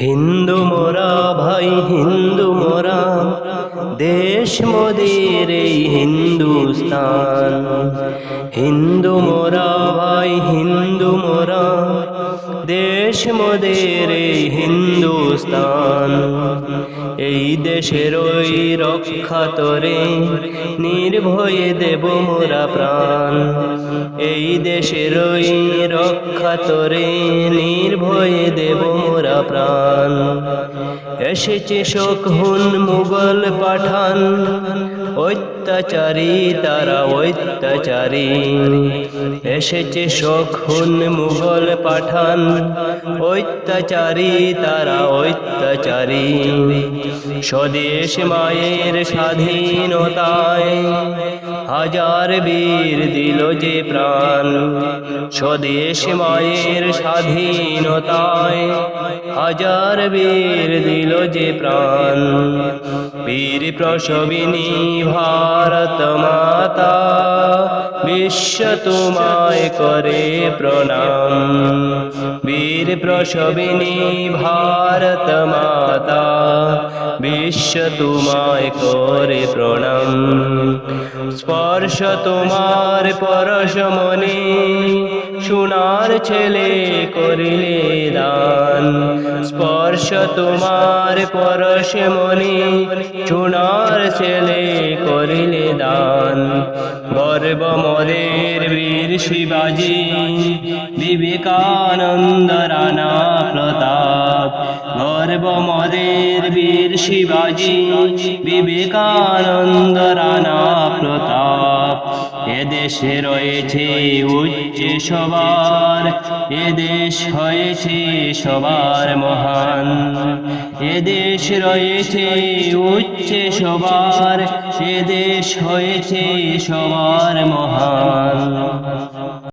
হিন্দু মোরা, ভাই হিন্দু মোরা, দেশ মোদের হিন্দুস্তান। হিন্দু মোরা, ভাই হিন্দু মোরা, দেশ মোদের হিন্দুস্তান। এই দেশের ওই রক্ষা তরে, নির্ভয়ে দেব মোরা প্রাণ। এই দেশের রক্ষা তোরে নির্ভয়ে দেবরা প্রাণ। এসেছে শোক হুন মুঘল পাঠান। অত্যাচারী তারা অত্যাচারী। এসেছে শোক হুন মুঘল পাঠান। অত্যাচারী তারা অত্যাচারী। স্বদেশ মায়ের স্বাধীনতায় হাজার বীর দিল যে প্রাণ। স্বদেশ মায়ের স্বাধীনতায় হাজার বীর দিল যে প্রাণ। বীর প্রসবিনী, ভারত মাতা, বিশ্ব তোমায় করে প্রণাম। বীর প্রসবিনী, ভারত মাতা, বিশ্ব তোমায় করে প্রণাম। স্পর্শ তোমার পরশমণি সোনার ছেলে করিলে দান। স্পর্শ তোমার পরশমণি সোনার ছেলে করিলে দান। গর্ব মরের বীর শিবাজি, বিবেকানন্দ রানা প্রতাপ। গর্ব মদের বীর শিবাজি, বিবেকানন্দ রানা প্রতাপ। এদেশে রয়েছে উচ্চ সবার, এদেশ হয়েছে সবার মহান। এদেশ রয়েছে উচ্চ সবার, এদেশ হয়েছে সবার মহান।